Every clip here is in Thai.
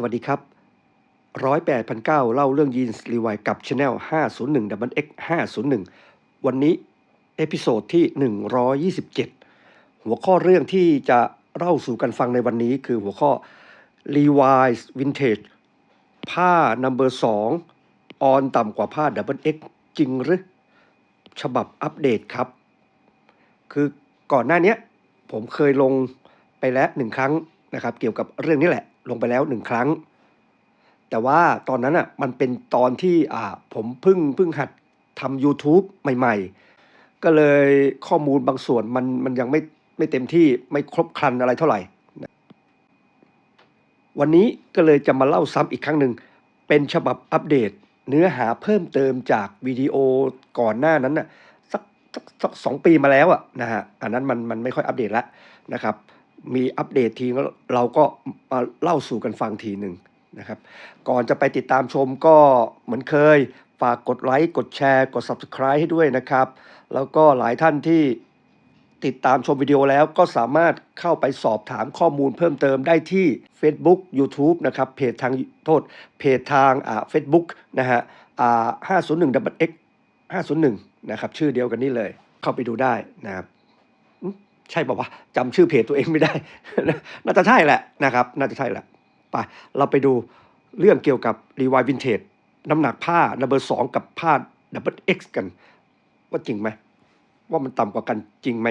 สวัสดีครับร้อยแปดพันเก้าเล่าเรื่องยีนส์รีไวกับช anel 501 w x 501 วันนี้ เอพิโซดที่ 127 หัวข้อเรื่องที่จะเล่าสู่กันฟังในวันนี้คือหัวข้อ Levi's Vintage ผ้า number 2 ออนต่ำกว่าผ้า double X จริงหรือ ฉบับอัปเดตครับ คือก่อนหน้านี้ผมเคยลงไปแล้วหนึ่งครั้งนะครับ เกี่ยวกับเรื่องนี้แหละ ลงไปแล้วหนึ่งครั้ง แต่ว่าตอนนั้นอะมันเป็นตอนที่อ่าผมเพิ่งเพิ่งหัดทำ YouTube ใหม่ ๆ ก็เลยข้อมูลบางส่วนมันมันยังไม่ไม่เต็มที่ไม่ครบครันอะไรเท่าไหร่ วันนี้ก็เลยจะมาเล่าซ้ำอีกครั้งหนึ่ง เป็นฉบับอัปเดต เนื้อหาเพิ่มเติมจากวิดีโอก่อนหน้านั้นน่ะสักสักสักสองปีมาแล้วอะนะฮะอันนั้นมันมันไม่ค่อยอัปเดตแล้วนะครับ มีอัปเดตทีเราก็มาเล่าสู่กันฟังทีหนึ่งนะครับ ก่อนจะไปติดตามชมก็เหมือนเคย ฝากกดไลค์กดแชร์ กด Subscribe ให้ด้วยนะครับ แล้วก็หลายท่านที่ติดตามชมวิดีโอแล้วก็สามารถเข้าไปสอบถามข้อมูลเพิ่มเติมได้ที่ Facebook YouTube นะครับเพจทางโทษเพจทางอ่า Facebook นะฮะอ่า501 w x 501นะครับชื่อเดียวกันนี่เลยเข้าไปดูได้นะครับ ใช่ป่าวะจำชื่อเพจตัวเองไม่ได้ น่าจะใช่แหละนะครับ น่าจะใช่แหละไปเราไปดูเรื่องเกี่ยวกับ r e w i วินเทจน้ำหนักผ้า number สองกับผ้า double X กัน ว่าจริงไหม ว่ามันต่ำกว่ากันจริงไหม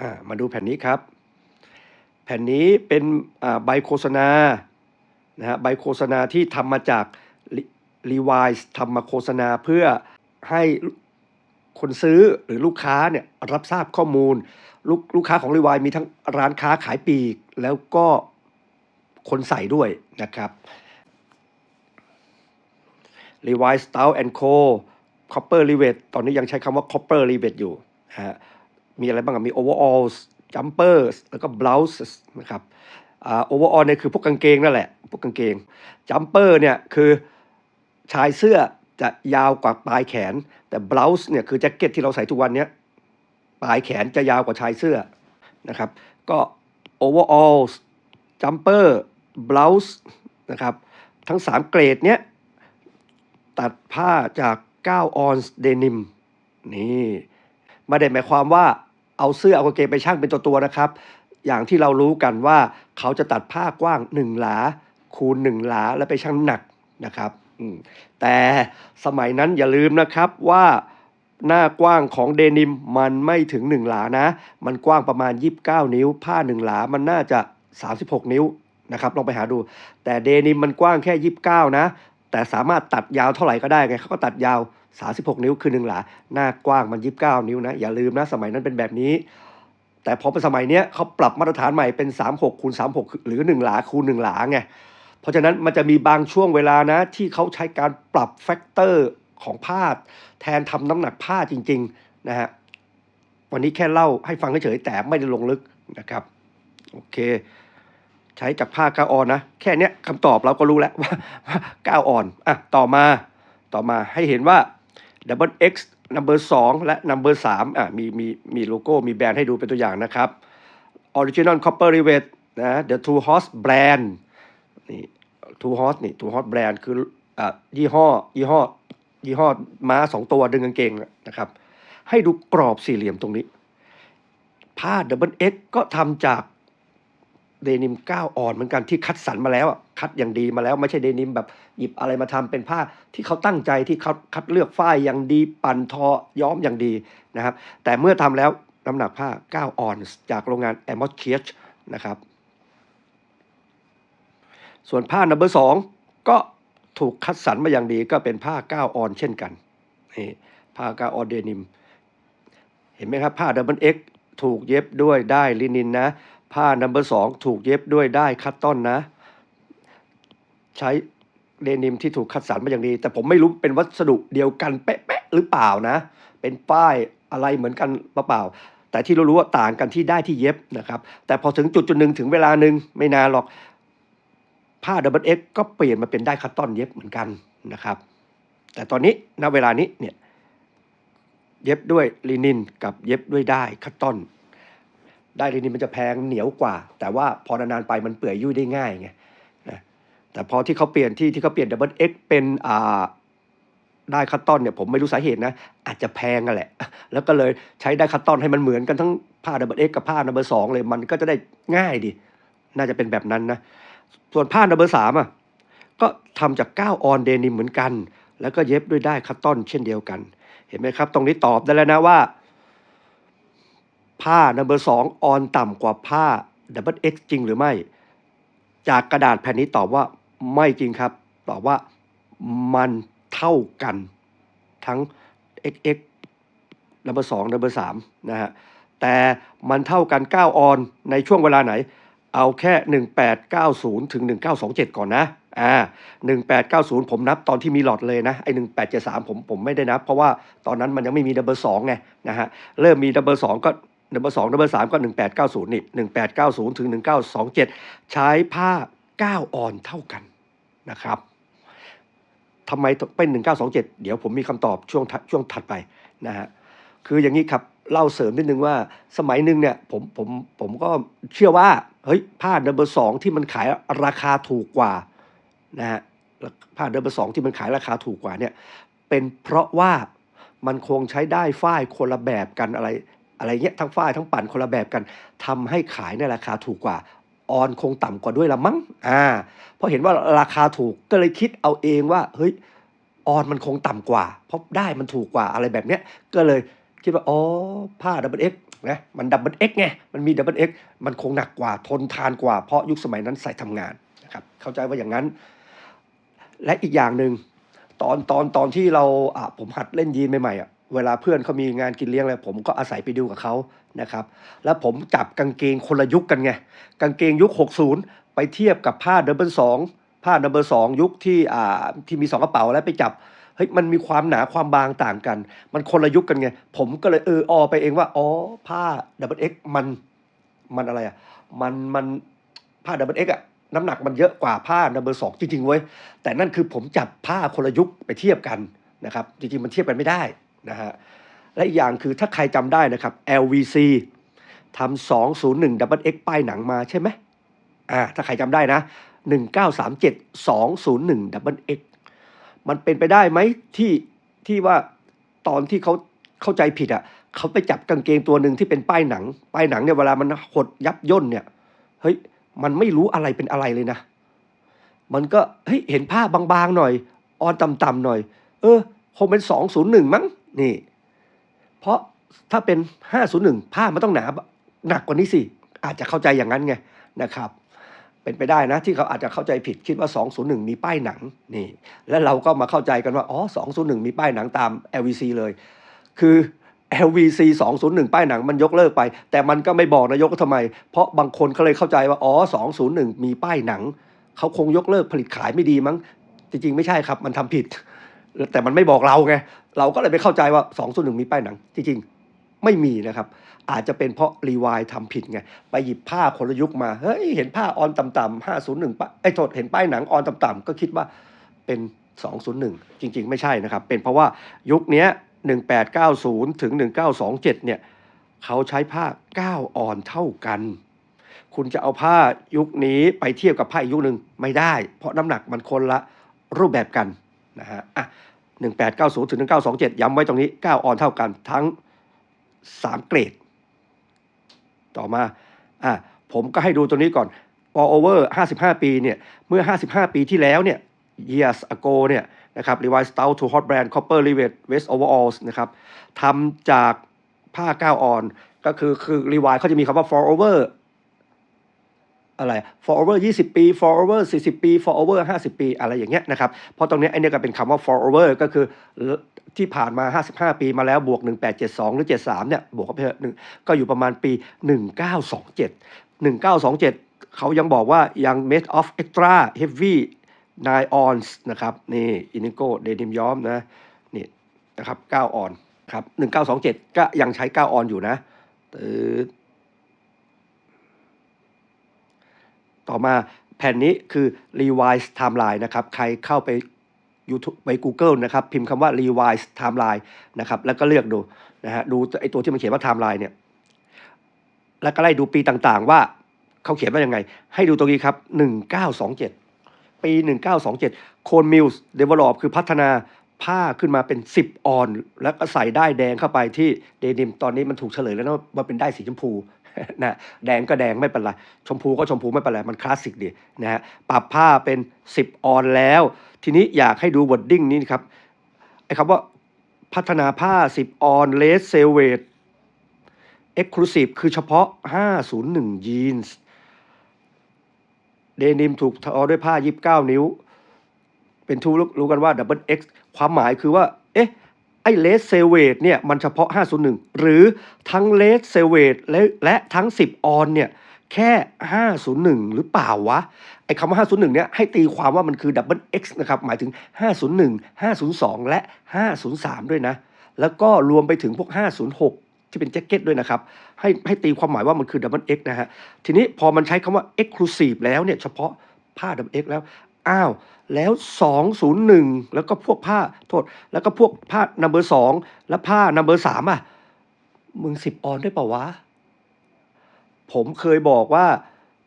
อ่ามาดูแผ่นนี้ครับ แผ่นนี้เป็นอ่าใบโฆษณานะฮะใบโฆษณาที่ทำมาจาก Levi's ทำมาโฆษณาเพื่อให้ คนซื้อหรือลูกค้าเนี่ยรับทราบข้อมูล ลูกลูกค้าของ Levi's มีทั้งร้านค้าขายปีก แล้วก็คนใส่ด้วยนะครับ Levi's Style and Co Copper Rivet ตอนนี้ยังใช้คำว่า Copper Rivet อยู่ฮะมีอะไรบ้างอะมี Overalls Jumpers แล้วก็ Blouses นะครับโอ่า Overall เนี่ยคือพวกกางเกงนั่นแหละ พวกกางเกง Jumper เนี่ยคือชายเสื้อ จะยาวกว่าปลายแขน แต่ Blouse เนี่ยคือแจ็คเก็ตที่เราใส่ทุกวันเนี้ยปลายแขนจะยาวกว่าชายเสื้อนะครับ ก็ overalls jumper blouse นะครับทั้ง 3 เกรดเนี้ยตัดผ้าจาก 9 ออนซ์เดนิมนี่ไม่ได้หมายความว่าเอาเสื้อเอากางเกงไปช่างเป็นตัวตัวนะครับ อย่างที่เรารู้กันว่าเขาจะตัดผ้ากว้าง 1 หลาคูณ 1 หลาแล้วไปชั่งหนักนะครับ แต่สมัยนั้นอย่าลืมนะครับว่าหน้ากว้างของเดนิมมันไม่ถึง 1 หลานะ มันกว้างประมาณ 29 นิ้ว ผ้า 1 หลามันน่าจะ 36 นิ้วนะครับลองไปหาดู แต่เดนิมมันกว้างแค่ 29 นะ แต่สามารถตัดยาวเท่าไหร่ก็ได้ไงเขาก็ตัดยาว 36 นิ้วคือ1หลา หน้ากว้างมัน 29 นิ้วนะอย่าลืมนะสมัยนั้นเป็นแบบนี้ แต่พอเป็นสมัยเนี้ยเขาปรับมาตรฐานใหม่เป็น 36คูณ36 หรือ 1 หลาคูณ 1 หลาไง เพราะฉะนั้นมันจะมีบางช่วงเวลานะ ที่เขาใช้การปรับแฟกเตอร์ของผ้าแทนทำน้ำหนักผ้าจริงๆนะฮะวันนี้แค่เล่าให้ฟังเฉยๆแต่ไม่ได้ลงลึกนะครับโอเค ใช้จากผ้าก้าออนนะ แค่นี้คำตอบเราก็รู้แล้วว่าก้าออนอะต่อมาต่อมาให้เห็นว่า Double X Number 2และ Number 3อะมีมีมีโลโก้มีแบรนด์ให้ดูเป็นตัวอย่างนะครับ Original Copper Rivet นะ The Two Horse Brand Two Horse นี่ Two Horse Brand คืออะยี่ห้อ ยี่ห้อ ยี่ห้อม้าสองตัวดึงกางเกงนะครับ ให้ดูกรอบสี่เหลี่ยมตรงนี้ ผ้า Double X ก็ทำจากเดนิม9ออนเหมือนกันที่คัดสรรมาแล้วคัดอย่างดีมาแล้วไม่ใช่เดนิมแบบหยิบอะไรมาทำเป็นผ้าที่เขาตั้งใจที่เขาคัดเลือกฝ้ายอย่างดีปั่นทอย้อมอย่างดีนะครับ แต่เมื่อทำแล้วน้ำหนักผ้า9ออน จากโรงงาน a m o s k i e c h นะครับ ส่วนผ้า number 2ก็ถูกคัดสรรมาอย่างดีก็เป็นผ้า9ออนเช่นกันนี่ผ้า9ออนเดนิม เห็นไหมครับผ้า Double X ถูกเย็บด้วยได้ลินินนะ ผ้า Number 2ถูกเย็บด้วยได้คัตตอนนะ ใช้เดนิมที่ถูกคัดสรรมาอย่างดี แต่ผมไม่รู้เป็นวัสดุเดียวกันเป๊ะๆหรือเปล่านะ เป็นป้ายอะไรเหมือนกันเปล่าแต่ที่เรารู้ว่าต่างกันที่ได้ที่เย็บนะครับ แต่พอถึงจุดจุดหนึ่งถึงเวลาหนึ่งไม่นานหรอก ผ้า Double X ก็เปลี่ยนมาเป็นได้คัตตอนเย็บเหมือนกันนะครับ แต่ตอนนี้ณเวลานี้เนี่ยเย็บด้วยลินินกับเย็บด้วยได้คัตตอน ได้เดนิมมันจะแพงเหนียวกว่า แต่ว่าพอนานๆไปมันเปื่อยยุ่ยได้ง่ายไงนะแต่พอที่เขาเปลี่ยนที่ที่เขาเปลี่ยนดับเบิลเอ็กเป็นอ่าได้คัตตอนเนี่ยผมไม่รู้สาเหตุนะ อาจจะแพงกันแหละ แล้วก็เลยใช้ได้คัตตอนให้มันเหมือนกันทั้งผ้าดับเบิลเอ็กกับผ้าดับเบิลสองเลยมันก็จะได้ง่ายดี น่าจะเป็นแบบนั้นนะ ส่วนผ้าดับเบิลสามอะก็ทำจากก้าวออนเดนิมเหมือนกัน แล้วก็เย็บด้วยได้คัตตอนเช่นเดียวกัน เห็นไหมครับ ตรงนี้ตอบได้แล้วนะว่า ผ้านัมเบอร์สองออนต่ำกว่าผ้าดับเบิลเอ็กจริงหรือไม่ จากกระดาษแผ่นนี้ตอบว่าไม่จริงครับ ตอบว่ามันเท่ากันทั้ง XX นัมเบอร์สองนัมเบอร์สามนะฮะแต่มันเท่ากัน 9 ออนในช่วงเวลาไหน เอาแค่ 1890 ถึง 1927 ก่อนนะ อ่า 1890 ผมนับตอนที่มีหลอดเลยนะ ไอ้ 1873 ผมผมไม่ได้นับ เพราะว่าตอนนั้นมันยังไม่มีดับเบิลสองไงนะฮะ เริ่มมีดับเบิลสองก็ดับเบิลสองดับเบิลสามก็ 1890 นี่ 1890 ถึง 1927 ใช้ผ้า 9 ออนเท่ากันนะครับทำไมเป็น 1927 เดี๋ยวผมมีคำตอบช่วงช่วงถัดไปนะฮะ คืออย่างนี้ครับ เล่าเสริมนิดนึงว่าสมัยหนึ่งเนี่ยผมผมผมก็เชื่อว่า เฮ้ยผ้าเดบเบอร์สองที่มันขายราคาถูกกว่านะฮะผ้าเดบเบอร์สองที่มันขายราคาถูกกว่าเนี่ยเป็นเพราะว่ามันคงใช้ได้ฝ้ายคนละแบบกันอะไรอะไรเงี้ยทั้งฝ้ายทั้งปั่นคนละแบบกันทำให้ขายในราคาถูกกว่าออนคงต่ำกว่าด้วยละมั้งอ่าเพราะเห็นว่าราคาถูกก็เลยคิดเอาเองว่าเฮ้ยออนมันคงต่ำกว่า เพราะได้มันถูกกว่าอะไรแบบเนี้ยก็เลยคิดว่าอ๋อผ้าดับเบิลเอ็ก นะมันดับเบิลเอ็กไงมันมีดับเบิลเอ็กมันคงหนักกว่าทนทานกว่าเพราะยุคสมัยนั้นใส่ทำงานนะครับเข้าใจว่าอย่างนั้น และอีกอย่างหนึ่งตอนตอนตอนที่เราอะผมหัดเล่นยีนใหม่ๆอะเวลาเพื่อนเขามีงานกินเลี้ยงอะไรผมก็อาศัยไปดูกับเขานะครับ แล้วผมจับกางเกงคนละยุคกันไง กางเกงยุค 60 ไปเทียบกับผ้าดับเบิลสองผ้าดับเบิลสองยุคที่อ่าที่มีสองกระเป๋าแล้วไปจับ เฮ้ยมันมีความหนาความบางต่างกัน มันคนละยุคกันไง ผมก็เลยเอออไปเองว่าอ๋อผ้าดับเบิลเอ็กมันมันอะไรอะมันมันผ้าดับเบิลเอ็กอะน้ำหนักมันเยอะกว่าผ้าดับเบิลสองจริงๆเว้ยแต่นั่นคือผมจับผ้าคนละยุคไปเทียบกันนะครับจริงๆมันเทียบกันไม่ได้นะฮะและอีกอย่างคือถ้าใครจำได้นะครับ LVC ทำ201 Double X ป้ายหนังมาใช่ไหมอ่าถ้าใครจำได้นะ 1937 201 Double X มันเป็นไปได้ไหมที่ที่ว่าตอนที่เขาเข้าใจผิดอะเขาไปจับกางเกงตัวหนึ่งที่เป็นป้ายหนัง ป้ายหนังเนี่ยเวลามันหดยับย่นเนี่ยเฮ้ยมันไม่รู้อะไรเป็นอะไรเลยนะ มันก็เฮ้ยเห็นผ้าบางๆหน่อย ออนต่ำๆหน่อย เออคงเป็นสองศูนย์หนึ่งมั้งนี่ เพราะถ้าเป็นห้าศูนย์หนึ่งผ้ามันต้องหนาหนักกว่านี้สิอาจจะเข้าใจอย่างนั้นไงนะครับ เป็นไปได้นะที่เขาอาจจะเข้าใจผิดคิดว่า 201 มีป้ายหนังนี่ แล้วเราก็มาเข้าใจกันว่าอ๋อ201 มีป้ายหนังตาม LVC เลย คือ LVC 201 ป้ายหนังมันยกเลิกไป แต่มันก็ไม่บอกนายกทำไม เพราะบางคนเขาเลยเข้าใจว่าอ๋อ201 มีป้ายหนัง เขาคงยกเลิกผลิตขายไม่ดีมั้ง จริงๆ ไม่ใช่ครับ มันทำผิด แต่มันไม่บอกเราไงเราก็เลยไปเข้าใจว่า 201 มีป้ายหนัง จริงๆ ไม่มีนะครับ อาจจะเป็นเพราะรีวายทำผิดไง ไปหยิบผ้าคนละยุคมา เฮ้ย เห็นผ้าออนต่ำๆ501ป้ายไอ้โทษเห็นป้ายหนังออนต่ำๆก็คิดว่าเป็น 201 จริง ๆ ไม่ใช่นะครับ เป็นเพราะว่ายุคนี้1890 ถึง 1927 เนี่ยเขาใช้ผ้า 9 ออนเท่ากัน คุณจะเอาผ้ายุคนี้ไปเทียบกับผ้าอีกยุคหนึ่งไม่ได้ เพราะน้ำหนักมันคนละรูปแบบกันนะฮะอะ1890 ถึง 1927 ย้ำไว้ตรงนี้ 9 ออนเท่ากันทั้ง 3 เกรด ต่อมาอะผมก็ให้ดูตัวนี้ก่อน for over 55 ปีเนี่ยเมื่อ 55 ปีที่แล้วเนี่ย years ago เนี่ยนะครับ Levi Strauss to Hot Brand Copper r e v e t Vest Overalls นะครับทำจากผ้าก้าวอ่อน ก็คือคือ Levi เขาจะมีคำว่า for over อะไร for over 20 ปี for over 40 ปี for over 50 ปี อะไรอย่างเงี้ยนะครับ เพราะตรงเนี้ยไอเนี้ยก็เป็นคำว่า for over ก็คือที่ผ่านมา 55 ปีมาแล้วบวก 1872 หรือ 73 เนี่ย บวกเข้าไปหนึ่งก็อยู่ประมาณปี 1927 1927 เขายังบอกว่ายัง made of extra heavy 9 ons นะครับ นี่ inigo denim ย้อมนะ นี่นะครับ 9 ออนครับ 1927 ก็ยังใช้ 9 ออนอยู่นะตืด ต่อมาแผ่นนี้คือ revise timeline นะครับ ใครเข้าไป YouTube ไป Google นะครับ พิมพ์คำว่า revise timeline นะครับ แล้วก็เลือกดูนะฮะ ดูไอตัวที่มันเขียนว่า timeline เนี่ย แล้วก็ไล่ดูปีต่างๆว่าเขาเขียนว่ายังไง ให้ดูตรงนี้ครับ 1927 ปี 1927 โคนมิลส์เดเวลลอปคือพัฒนาผ้าขึ้นมาเป็น 10 ออน แล้วก็ใส่ได้แดงเข้าไปที่เดนิม ตอนนี้มันถูกเฉลยแล้วว่าเป็นได้สีชมพู นะแดงก็แดงไม่เป็นไร ชมพูก็ชมพูไม่เป็นไร มันคลาสสิกดีนะฮะปรับผ้าเป็น 10 ออนแล้ว ทีนี้อยากให้ดูวอดดิ้งนี้นครับไอ้คำว่าพัฒนาผ้า 10 ออนเลสเซเวตเอ็กซ์คลูซีฟคือเฉพาะ 501 ยีนส์เดนิมถูกทอด้วยผ้า 29 นิ้ว เป็นทูรู้กันว่า Double X ความหมายคือว่า เอ๊ะ ไอ้เลสเซเวตเนี่ยมันเฉพาะ 501 หรือทั้งเลสเซเวตและและทั้ง 10 ออนเนี่ยแค่ 501 หรือเปล่าวะ ไอ้คำว่า 501 เนี่ยให้ตีความว่ามันคือ Double X นะครับ หมายถึง 501 502 และ 503 ด้วยนะ แล้วก็รวมไปถึงพวก 506ที่เป็นแจ็คเก็ตด้วยนะครับ ให้ให้ตีความหมายว่ามันคือ Double X นะฮะ ทีนี้พอมันใช้คำว่า Exclusive แล้วเนี่ย เฉพาะผ้า Double X แล้ว อ้าว แล้ว 201 แล้วก็พวกผ้าโทษ แล้วก็พวกผ้า number 2และผ้า number 3อะ มึง10ออนได้เปล่าวะ ผมเคยบอกว่า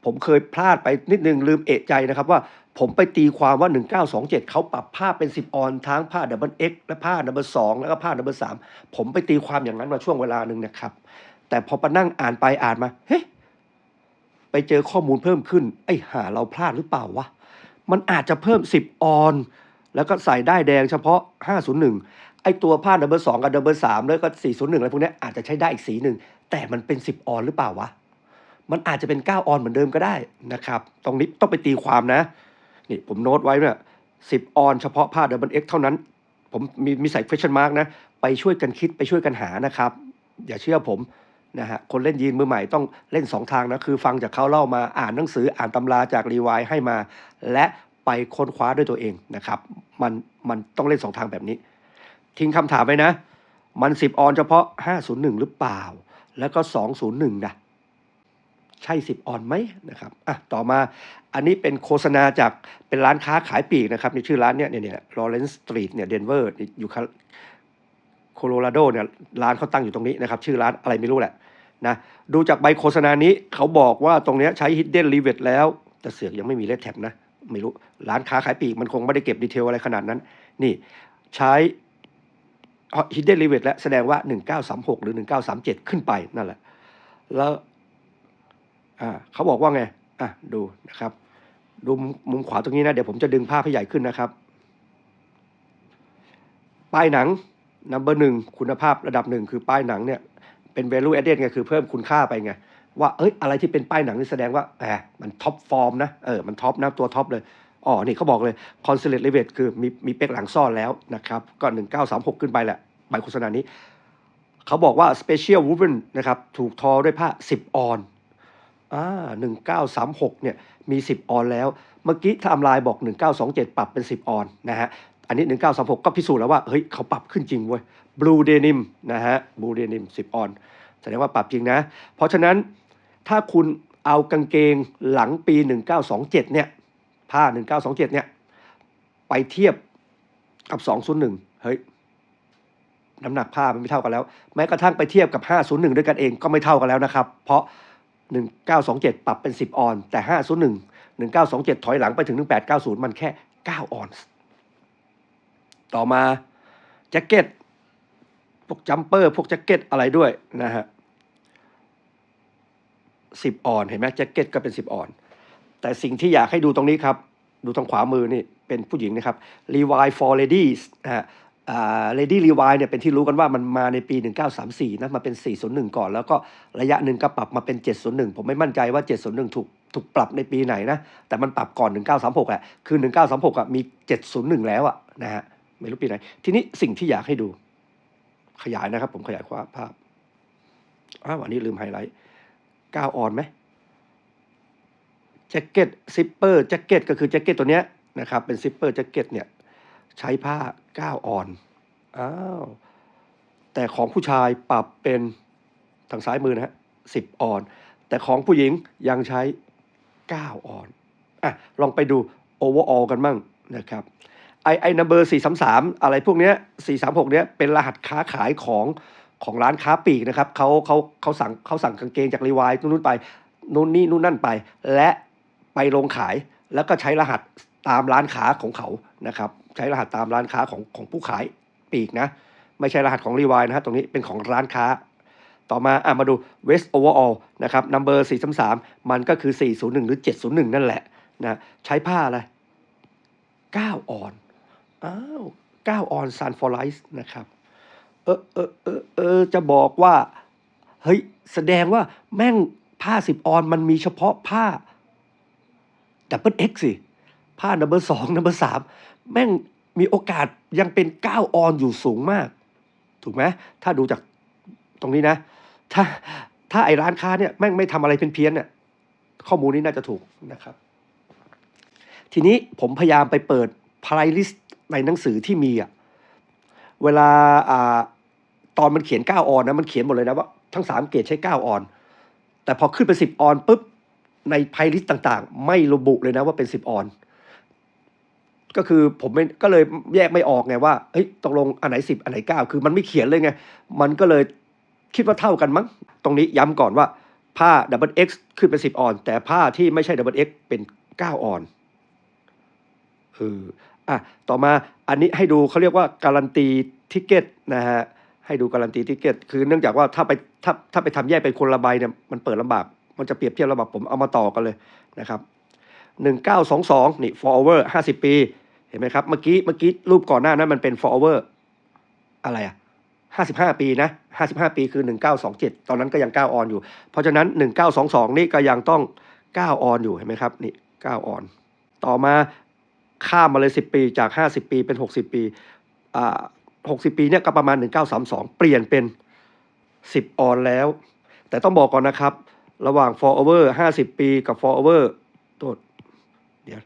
ผมเคยพลาดไปนิดนึงลืมเอะใจนะครับว่าผมไปตีความว่า 1927 เขาปรับผ้าเป็น 10 ออนทั้งผ้า Double X และผ้า number 2แล้วก็ผ้า number 3ผมไปตีความอย่างนั้นมาช่วงเวลาหนึ่งนะครับ แต่พอมานั่งอ่านไปอ่านมา เฮ้ ไปเจอข้อมูลเพิ่มขึ้น ไอ้ห่าเราพลาดหรือเปล่าวะ มันอาจจะเพิ่ม 10 ออน แล้วก็ใส่ได้แดงเฉพาะ 501 ไอ้ตัวผ้า number 2กับ number 3แล้วก็ 401 อะไรพวกนี้อาจจะใช้ได้อีกสีหนึ่ง แต่มันเป็น 10 ออนหรือเปล่าวะ มันอาจจะเป็น 9 ออนเหมือนเดิมก็ได้นะครับ ตรงนี้ต้องไปตีความนะ นี่ผมโน้ตไว้เนี่ย10ออนเฉพาะผ้า Double X เท่านั้น ผมมีมีใส่ question mark นะ ไปช่วยกันคิดไปช่วยกันหานะครับ อย่าเชื่อผม นะฮะคนเล่นยีนมือใหม่ต้องเล่น 2 ทางนะคือฟังจากเขาเล่ามาอ่านหนังสืออ่านตำราจากรีวายให้มา และไปค้นคว้าด้วยตัวเองนะครับ มันมันต้องเล่น 2 ทางแบบนี้ ทิ้งคำถามไว้นะ มัน 10 ออนเฉพาะ 501 หรือเปล่า แล้วก็ 201 นะ ใช่ 10 ออนไหมนะครับอะต่อมาอันนี้เป็นโฆษณาจากเป็นร้านค้าขายปลีกนะครับในชื่อร้านเนี่ยเนี่ยลอเรนซ์สตรีทเนี่ยเดนเวอร์อยู่โคโลราโดเนี่ยร้านเขาตั้งอยู่ตรงนี้นะครับ ชื่อร้านอะไรไม่รู้แหละ นะดูจากใบโฆษณานี้เขาบอกว่าตรงนี้ใช้ Hidden r e v e t แล้ว แต่เสือกยังไม่มีเลทแท็บนะ ไม่รู้ ร้านค้าขายปลีกมันคงไม่ได้เก็บดีเทลอะไรขนาดนั้น นี่ใช้ Hidden r e v e t แล้วแสดงว่า 1936 หรือ 1937 ขึ้นไปนั่นแหละ แล้วเขาบอกว่าไงอะดูนะครับ ดูมุมขวาตรงนี้นะ เดี๋ยวผมจะดึงภาพให้ใหญ่ขึ้นนะครับป้ายหนัง number หนึ่งคุณภาพระดับหนึ่งคือป้ายหนังเนี่ย เป็น value added ไงคือเพิ่มคุณค่าไปไงว่าเอ้ยอะไรที่เป็นป้ายหนังนี่แสดงว่าแหมมันท็อปฟอร์มนะเออมันท็อปนะตัวท็อปเลยอ๋อนี่เขาบอกเลย consulate levet คือมีมีเป็กหลังซ่อนแล้วนะครับก็1936 ขึ้นไปแหละใบโฆษณานี้ เขาบอกว่า special woven นะครับถูกทอด้วยผ้า 10 ออนอ่า1936เนี่ยมี 10 ออนแล้ว เมื่อกี้ไทม์ไลน์บอก 1927 ปรับเป็น 10 ออนนะฮะ อันนี้ 1936 ก็พิสูจน์แล้วว่าเฮ้ยเขาปรับขึ้นจริงเว้ย Blue Denim นะฮะ Blue Denim 10 ออนแสดงว่าปรับจริงนะ เพราะฉะนั้นถ้าคุณเอากางเกงหลังปี 1927 เนี่ย ผ้า 1927 เนี่ย ไปเทียบกับ 201 เฮ้ย น้ำหนักผ้ามันไม่เท่ากันแล้ว แม้กระทั่งไปเทียบกับ 501 ด้วยกันเองก็ไม่เท่ากันแล้วนะครับ เพราะ 1927 ปรับเป็น 10 ออน แต่ 501 1927 ถอยหลังไปถึง 1890 มันแค่ 9 ออน ต่อมาแจ็คเก็ตพวกจัมเปอร์พวกแจ็คเก็ตอะไรด้วยนะฮะ10ออนเห็นไหมแจ็คเก็ตก็เป็น10ออน แต่สิ่งที่อยากให้ดูตรงนี้ครับ ดูทางขวามือนี่เป็นผู้หญิงนะครับ Levi for Ladies นะฮะ Lady Levi เนี่ยเป็นที่รู้กันว่ามันมาในปี 1934 นะมาเป็น 401 ก่อน แล้วก็ระยะหนึ่งก็ปรับมาเป็น 701 ผมไม่มั่นใจว่า 701 ถูกถูกปรับในปีไหนนะ แต่มันปรับก่อน 1936อะคือ 1936อะมี 701 แล้วอะนะฮะ ไม่รู้ปีไหน ทีนี้สิ่งที่อยากให้ดู ขยายนะครับ ผมขยายความภาพอ้าวอันนี้ลืมไฮไลท์9ออนไหมแจ็คเก็ตซิปเปอร์แจ็คเก็ตก็คือแจ็คเก็ตตัวเนี้ยนะครับ เป็นซิปเปอร์แจ็คเก็ตเนี่ยใช้ผ้า9ออนอ้าวแต่ของผู้ชายปรับเป็นทางซ้ายมือนะฮะ10ออน แต่ของผู้หญิงยังใช้ 9 อ่อนอะลองไปดูโอเวอร์ออลกันมั่งนะครับ ไอไอนัมเบอร์433อะไรพวกเนี้ย436เนี้ยเป็นรหัสค้าขายของของร้านค้าปลีกนะครับเขาเขาเขาสั่งเขาสั่งกางเกงจากรีวายนู่นไปนู่นนี่นู่นนั่นไป และไปลงขายแล้วก็ใช้รหัสตามร้านค้าของเขานะครับ ใช้รหัสตามร้านค้าของของผู้ขายปลีกนะ ไม่ใช่รหัสของรีวายนะฮะตรงนี้เป็นของร้านค้า ต่อมาอะมาดู West Overall นะครับ number 433 มันก็คือ 401 หรือ 701 นั่นแหละนะใช้ผ้าอะไร 9 ออน อ้าว9ออน Sun for Light นะครับ เออเออเออเออจะบอกว่า เฮ้ย แสดงว่าแม่งผ้า10ออนมันมีเฉพาะผ้าดับเบิลเอ็กสิผ้านัมเบอร์สองนัมเบอร์สามแม่งมีโอกาสยังเป็น9ออนอยู่สูงมาก ถูกไหมถ้าดูจากตรงนี้นะ ถ้าถ้าไอร้านค้าเนี่ยแม่งไม่ทำอะไรเป็นเพี้ยนเนี่ยข้อมูลนี้น่าจะถูกนะครับ ทีนี้ผมพยายามไปเปิด price list ในหนังสือที่มีอะเวลาอ่าตอนมันเขียน9ออนนะมันเขียนหมดเลยนะว่าทั้ง3เกรดใช้9ออน แต่พอขึ้นไป10ออนปุ๊บใน price list ต่างๆ ไม่ระบุเลยนะว่าเป็น10ออน ก็คือผมไม่ก็เลยแยกไม่ออกไงว่าเฮ้ยตกลงอันไหน10อันไหน9คือมันไม่เขียนเลยไง มันก็เลยคิดว่าเท่ากันมั้ง ตรงนี้ย้ำก่อนว่าผ้า Double X ขึ้นเป็น10ออน แต่ผ้าที่ไม่ใช่ Double X เป็น9ออนเออ อะต่อมาอันนี้ให้ดูเขาเรียกว่าการันตีทิเกตนะฮะให้ดูการันตีทิเกตคือเนื่องจากว่าถ้าไปถ้าถ้าไปทำแยกเป็นคนละใบเนี่ยมันเปิดลำบากมันจะเปรียบเทียบลำบากผมเอามาต่อกันเลยนะครับ 1922 นี่ forever 50 ปี เห็นไหมครับ เมื่อกี้เมื่อกี้รูปก่อนหน้านั้นมันเป็น forever อะไรอะ55 ปีนะ 55 ปีคือ 1927 ตอนนั้นก็ยัง 9 ออนอยู่ เพราะฉะนั้น 1922 นี่ก็ยังต้อง 9 ออนอยู่ เห็นไหมครับ นี่ 9 ออน ต่อมา ข้ามมาเลย 10 ปีจาก 50 ปีเป็น 60 ปีอ่า60 ปีเนี่ยก็ประมาณ 1932 เปลี่ยนเป็น 10 ออนแล้ว แต่ต้องบอกก่อนนะครับ ระหว่าง forever 50 ปีกับ forever ตัวเดี๋ยว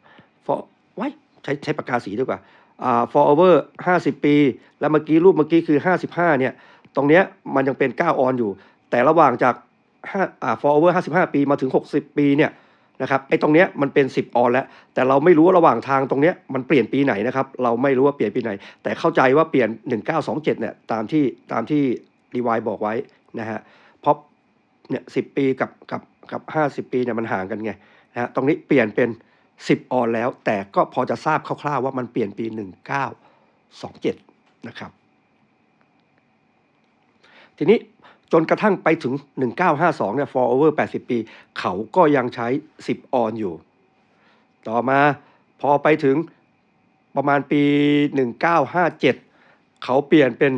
for ไว้ใช้ใช้ปากกาสีดีกว่าอ่า forever 50 ปี แล้วเมื่อกี้รูปเมื่อกี้คือ 55 เนี่ย ตรงเนี้ยมันยังเป็น 9 ออนอยู่ แต่ระหว่างจาก5อ่า forever 55 ปีมาถึง 60 ปีเนี่ย นะครับไอ้ตรงเนี้ยมันเป็น 10 ออนแล้ว แต่เราไม่รู้ว่าระหว่างทางตรงเนี้ยมันเปลี่ยนปีไหนนะครับ เราไม่รู้ว่าเปลี่ยนปีไหน แต่เข้าใจว่าเปลี่ยน 1927เนี่ยตามที่ตามที่รีวายบอกไว้นะฮะเพราะเนี่ย10ปีกับกับกับ50ปีเนี่ยมันห่างกันไงนะฮะตรงนี้เปลี่ยนเป็น 10 ออนแล้ว แต่ก็พอจะทราบคร่าวๆว่ามันเปลี่ยนปี 1927 นะครับ ทีนี้ จนกระทั่งไปถึง 1952 เนี่ย for over 80 ปี เขาก็ยังใช้ 10 ออนอยู่ ต่อมาพอไปถึงประมาณปี 1957 เขาเปลี่ยนเป็น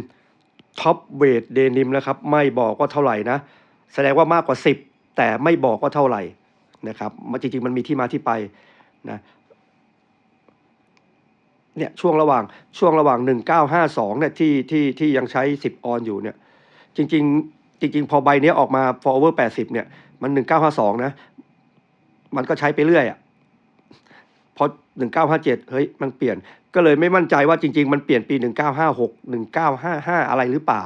ท็อปเวทเดนิมแล้วครับ ไม่บอกว่าเท่าไหร่นะ แสดงว่ามากกว่า 10 แต่ไม่บอกว่าเท่าไหร่นะครับมันจริงๆ มันมีที่มาที่ไปนะเนี่ยช่วงระหว่างช่วงระหว่าง 1952เนี่ยที่ที่ที่ยังใช้ 10 ออนอยู่เนี่ยจริงๆ จริง ๆ พอใบนี้ออกมา for over 80 เนี่ย มัน 1952 นะ มันก็ใช้ไปเรื่อยอะ่ะพอ 1957 เฮ้ย มันเปลี่ยน ก็เลยไม่มั่นใจว่าจริง ๆ มันเปลี่ยนปี 1956 1955 อะไรหรือเปล่า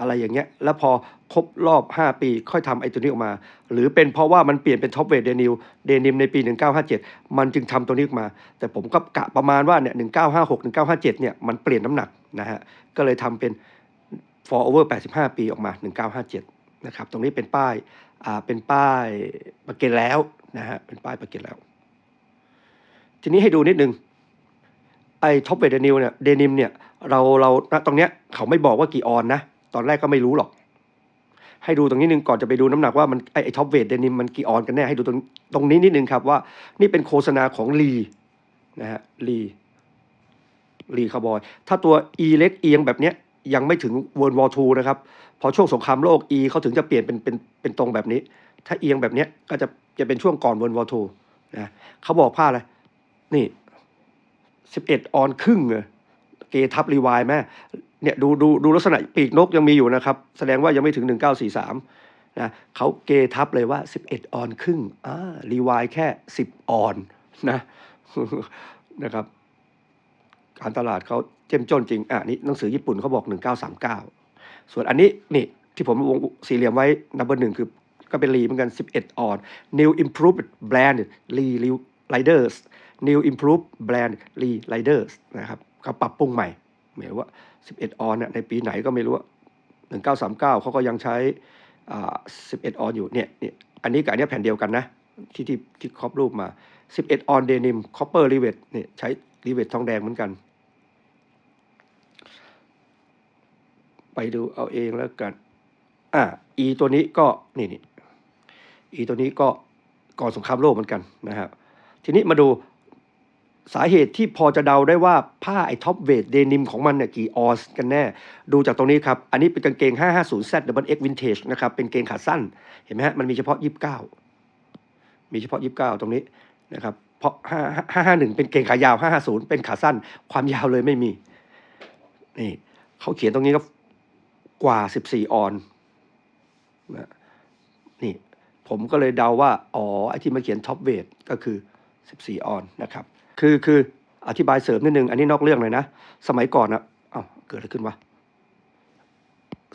อะไรอย่างเงี้ย แล้วพอครบรอบ 5 ปีค่อยทำไอ้ตัวนี้ออกมา หรือเป็นเพราะว่ามันเปลี่ยนเป็นท็อปเวทเดนิวเดนิมในปี 1957 มันจึงทำตัวนี้ออกมา แต่ผมก็กะประมาณว่าเนี่ย 1956 1957 เนี่ย มันเปลี่ยนน้ำหนักนะฮะ ก็เลยทำเป็น for over 85 ปีออกมา 1957 นะครับ ตรงนี้เป็นป้ายาเป็นป้ายประเก็นแล้วนะฮะ เป็นป้ายประเก็นแล้ว ทีนี้ให้ดูนิดนึง ไอ้ท็อปเวทเดนิวเนี่ย เดนิมเนี่ย เรา เราณตรงเนี้ยเขาไม่บอกว่ากี่ออนนะ ตอนแรกก็ไม่รู้หรอก ให้ดูตรงนี้นึงก่อนจะไปดูน้ำหนักว่ามันไอ้ไอท็อปเวทเดนิมมันกี่ออนกันแน่ ให้ดูตรงตรงนี้นิดนึงครับว่านี่เป็นโฆษณาของลีนะฮะ ลี ลีคาร์บอย ถ้าตัว E เล็กเอียงแบบเนี้ย ยังไม่ถึง World War II นะครับ พอช่วงสงครามโลก E เขาถึงจะเปลี่ยนเป็นเป็นเป็นตรงแบบนี้ ถ้าเอียงแบบนี้ก็จะจะเป็นช่วงก่อน World War II นะเขาบอกผ้าอะไร นี่ 11 ออนครึ่งเลยเกทับรีวายแม่เนี่ยดูดูดูลักษณะปีกนกยังมีอยู่นะครับ แสดงว่ายังไม่ถึง 1943นะเขาเกทับเลยว่า 11 ออนครึ่งอ่ารีวายแค่ 10 ออนนะนะครับ การตลาดเขาเจ้มจนจริงอะนี่หนังสือญี่ปุ่นเขาบอก 1939 ส่วนอันนี้นี่ที่ผมวงสี่เหลี่ยมไว้นับเบอร์หนึ่งคือก็เป็นรีเหมือนกัน 11 ออน New Improved Brand Lee Riders New Improved Brand Lee Riders นะครับเขาปรับปรุงใหม่หมายว่า 11 ออนเนี่ยในปีไหนก็ไม่รู้อะ1939 เขาก็ยังใช้อ่า11 ออนอยู่เนี่ยเนี่ยอันนี้กับอันเนี้ยแผ่นเดียวกันนะ ที่ที่ที่ครอบรูปมา 11 ออนเดนิมคอปเปอร์รีเวทเนี่ยใช้รีเวททองแดงเหมือนกัน ไปดูเอาเองแล้วกัน อ่า E ตัวนี้ก็นี่นี่ E ตัวนี้ก็ก่อนสงครามโลกเหมือนกันนะครับ ทีนี้มาดูสาเหตุที่พอจะเดาได้ว่าผ้าไอ้ท็อปเวทเดนิมของมันเนี่ยกี่ออสกันแน่ ดูจากตรงนี้ครับ อันนี้เป็นกางเกง 550Z Double X Vintage นะครับ เป็นเกงขาสั้น เห็นไหมฮะ มันมีเฉพาะ 29 มีเฉพาะ 29 ตรงนี้นะครับ เพราะ 5 551เป็นเกงขายาว 550 เป็นขาสั้น ความยาวเลยไม่มี นี่เขาเขียนตรงนี้ก็ กว่า 14 ออนนะนี่ผมก็เลยเดาว่า อ๋อ ไอ้ที่มาเขียนท็อปเวทก็คือ 14 ออนนะครับ คือคืออธิบายเสริมนิดนึง อันนี้นอกเรื่องเลยนะ สมัยก่อนนะเอ้าเกิดอะไรขึ้นวะ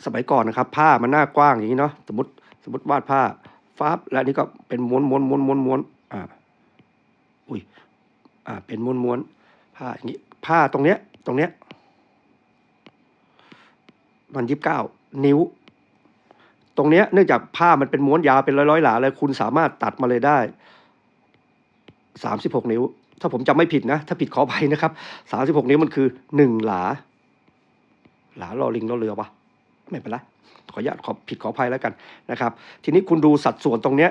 สมัยก่อนนะครับ ผ้ามันหน้ากว้างอย่างนี้เนาะ สมมติสมมติวาดผ้าฟ้าบและนนี้ก็เป็นม้วนม้วนม้วนม้วนม้วนอ่า อุ้ย อ่า เป็นม้วนม้วนผ้าอย่างนี้ ผ้าตรงเนี้ย ตรงเนี้ย มันยี่สิบเก้านิ้ว ตรงเนี้ยเนื่องจากผ้ามันเป็นม้วนยาวเป็นร้อยร้อยๆหลาเลยคุณสามารถตัดมาเลยได้สามสิบหกนิ้ว ถ้าผมจำไม่ผิดนะ ถ้าผิดขออภัยนะครับสามสิบหกนิ้วมันคือหนึ่งหลา หลารอลิงรอเรือปะไม่เป็นไรขออนุญาตขอผิดขออภัยแล้วกันนะครับ ทีนี้คุณดูสัดส่วนตรงเนี้ย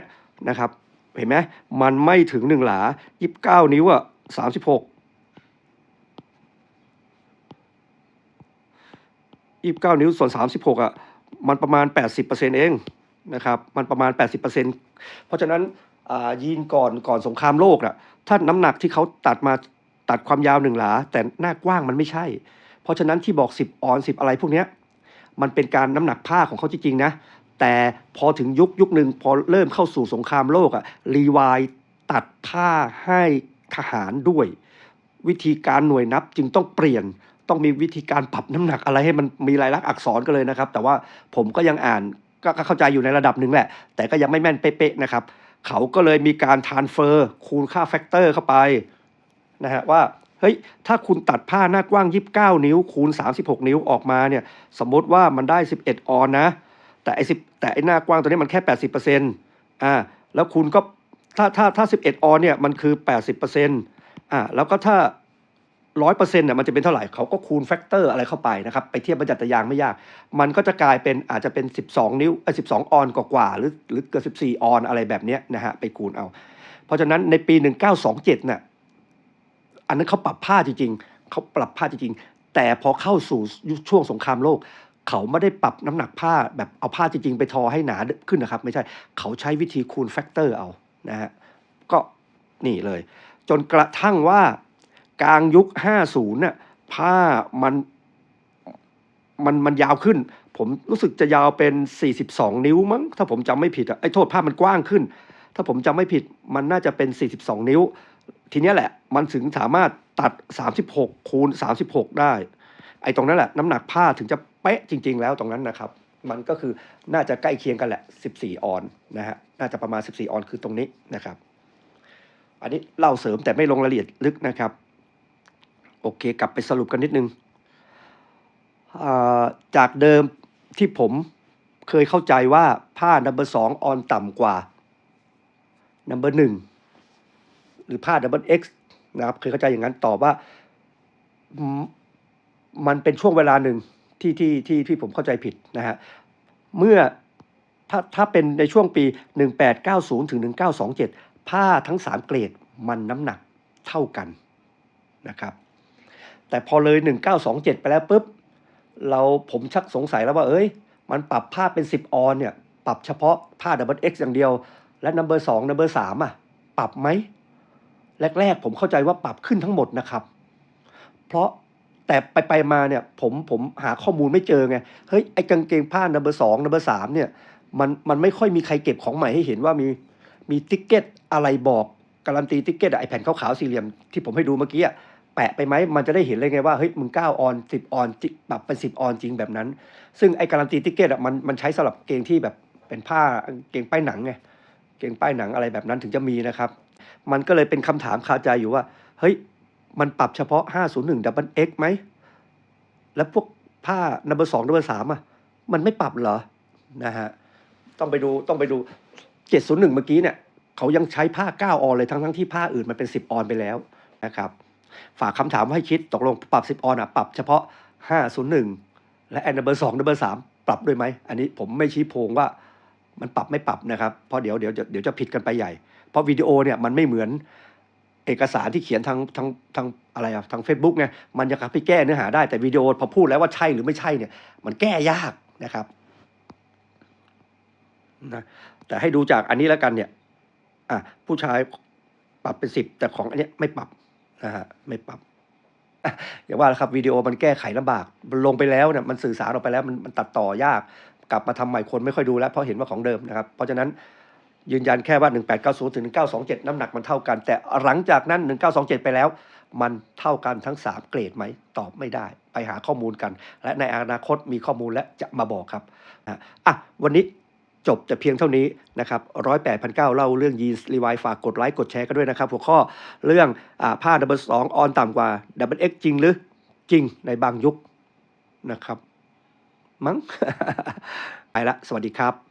นะครับ เห็นไหมมันไม่ถึงหนึ่งหลายี่สิบเก้านิ้วอะสามสิบหก ยี่สิบเก้านิ้วส่วนสามสิบหกอะมันประมาณแปดสิบเปอร์เซ็นเองนะครับมันประมาณแปดสิบเปอร์เซ็นเพราะฉะนั้นยีนก่อนก่อนสงครามโลกอะถ้าน้ำหนักที่เขาตัดมาตัดความยาวหนึ่งหลา แต่หน้ากว้างมันไม่ใช่ เพราะฉะนั้นที่บอกสิบออนสิอะไรพวกเนี้ยมันเป็นการน้ำหนักผ้าของเขาจริงๆนะแต่พอถึงยุคยุคหนึ่งพอเริ่มเข้าสู่สงครามโลกอะรีวายตัดผ้าให้ทหารด้วย วิธีการหน่วยนับจึงต้องเปลี่ยน ต้องมีวิธีการปรับน้ำหนักอะไรให้มันมีลายลักษณ์อักษรกันเลยนะครับ แต่ว่าผมก็ยังอ่านก็เข้าใจอยู่ในระดับหนึ่งแหละ แต่ก็ยังไม่แม่นเป๊ะๆนะครับ เขาก็เลยมีการทานเฟอร์คูณค่าแฟกเตอร์เข้าไปนะฮะว่าเฮ้ยถ้าคุณตัดผ้าหน้ากว้าง 29 นิ้ว คูณ 36 นิ้วออกมาเนี่ยสมมติว่ามันได้ 11 ออนนะ แต่ไอ้สิแต่ไอ้หน้ากว้างตัวนี้มันแค่ 80%อ่าแล้วคุณก็ถ้าถ้าถ้า 11 ออนเนี่ยมันคือ 80%อ่าแล้วก็ถ้า ร้อยเปอร์เซ็นต์เนี่ยมันจะเป็นเท่าไหร่เขาก็คูณแฟกเตอร์อะไรเข้าไปนะครับ ไปเทียบบรรจัตยางไม่ยาก มันก็จะกลายเป็นอาจจะเป็น 12 นิ้วเออ12 ออนกว่าๆหรือหรือเกือบ14 ออนอะไรแบบเนี้ยนะฮะไปคูณเอา เพราะฉะนั้นในปี 1927น่ะอันนั้นเขาปรับผ้าจริงๆเขาปรับผ้าจริงๆ แต่พอเข้าสู่ยุคช่วงสงครามโลก เขาไม่ได้ปรับน้ำหนักผ้าแบบเอาผ้าจริงๆ ไปทอให้หนาขึ้นนะครับ ไม่ใช่เขาใช้วิธีคูณแฟกเตอร์เอานะฮะก็นี่เลย จนกระทั่งว่า กลางยุค 50น่ะผ้ามันมันมันยาวขึ้น ผมรู้สึกจะยาวเป็น 42 นิ้วมั้ง ถ้าผมจำไม่ผิดอะไอ้โทษผ้ามันกว้างขึ้น ถ้าผมจำไม่ผิดมันน่าจะเป็น 42 นิ้ว ทีเนี้ยแหละมันถึงสามารถตัด 36 คูณ 36 ได้ ไอ้ตรงนั้นแหละน้ำหนักผ้าถึงจะเป๊ะจริง ๆ แล้วตรงนั้นนะครับ มันก็คือน่าจะใกล้เคียงกันแหละ 14 ออนนะฮะน่าจะประมาณ 14 ออนคือตรงนี้นะครับ อันนี้เล่าเสริมแต่ไม่ลงรายละเอียดลึกนะครับ โอเค กลับไปสรุปกันนิดนึง จากเดิมที่ผมเคยเข้าใจว่าผ้า number สองออนต่ำกว่า number หนึ่งหรือผ้า double x นะครับ เคยเข้าใจอย่างนั้นตอบว่ามมันเป็นช่วงเวลาหนึ่งที่ที่ที่ที่ผมเข้าใจผิดนะฮะ เมื่อถ้าถ้าเป็นในช่วงปี 1890 ถึง 1927 ผ้าทั้ง 3 เกรดมันน้ำหนักเท่ากันนะครับ แต่พอเลย 1927 ไปแล้วปุ๊บ เราผมชักสงสัยแล้วว่า เอ้ย มันปรับผ้าเป็น 10 ออนเนี่ย ปรับเฉพาะผ้า Double X อย่างเดียว และ Number 2 Number 3อะ ปรับไหม แรก ๆ ผมเข้าใจว่าปรับขึ้นทั้งหมดนะครับ เพราะแต่ไปไปมาเนี่ย ผมผมหาข้อมูลไม่เจอไง เฮ้ย ไอ้กางเกงผ้า Number 2 Number 3เนี่ย มันมันไม่ค่อยมีใครเก็บของใหม่ให้เห็นว่ามีมีติ๊กเก็ตอะไรบอกการันตีติ๊กเก็ตไอแผ่นขาวๆสี่เหลี่ยมที่ผมให้ดูเมื่อกี้อะ แปะไปไหมมันจะได้เห็นเลยไงว่าเฮ้ยมึงเก้าออนสิบออนจิปรับเป็นสิบออนจริงแบบนั้น ซึ่งไอการันตีติ๊กเก็ตอะมันมันใช้สำหรับเกงที่แบบเป็นผ้าเกงป้ายหนังไงเกงป้ายหนังอะไรแบบนั้นถึงจะมีนะครับ มันก็เลยเป็นคำถามคาใจอยู่ว่า เฮ้ย มันปรับเฉพาะ 501 Double X ไหม แล้วพวกผ้า number 2 number 3อะ มันไม่ปรับเหรอ นะฮะ ต้องไปดู ต้องไปดู 701 เมื่อกี้เนี่ย เขายังใช้ผ้า 9 ออนเลยทั้งทั้งที่ผ้าอื่นมันเป็น 10 ออนไปแล้วนะครับ ฝากคำถามให้คิดตกลงปรับ 10 ออนอะปรับเฉพาะ 501 และแอนเบอร์สองเบอร์สามปรับด้วยไหม อันนี้ผมไม่ชี้โพงว่ามันปรับไม่ปรับนะครับ เพราะเดี๋ยวเดี๋ยวเดี๋ยวเดี๋ยวจะผิดกันไปใหญ่ เพราะวิดีโอเนี่ยมันไม่เหมือนเอกสารที่เขียนทางทางทางอะไรอะทาง Facebook ไงมันจะไปแก้เนื้อหาได้แต่วิดีโอพอพูดแล้วว่าใช่หรือไม่ใช่เนี่ย มันแก้ยากนะครับนะแต่ให้ดูจากอันนี้แล้วกันเนี่ย อะผู้ชายปรับเป็นสิบแต่ของอันเนี้ยไม่ปรับ นะฮะไม่ปรับอย่างว่าครับวิดีโอมันแก้ไขลำบากลงไปแล้วเนี่ยมันสื่อสารออกไปแล้วมันมันตัดต่อยาก กลับมาทำใหม่คนไม่ค่อยดูแล้ว เพราะเห็นว่าของเดิมนะครับ เพราะฉะนั้นยืนยันแค่ว่า 1890 ถึง 1927 น้ำหนักมันเท่ากัน แต่หลังจากนั้น 1927 ไปแล้ว มันเท่ากันทั้ง 3 เกรดไหม ตอบไม่ได้ ไปหาข้อมูลกัน และในอนาคตมีข้อมูลและจะมาบอกครับอะวันนี้ จบแต่เพียงเท่านี้นะครับร้อยแปดพันเก้าเล่าเรื่องยีนส์รีไวฝากกดไลค์กดแชร์กันด้วยนะครับ หัวข้อเรื่องอผ้าดับเบิลสองออนต่ำกว่าดับเบิลเอ็กจริงหรือจริงในบางยุคนะครับ มั้งไปละ สวัสดีครับ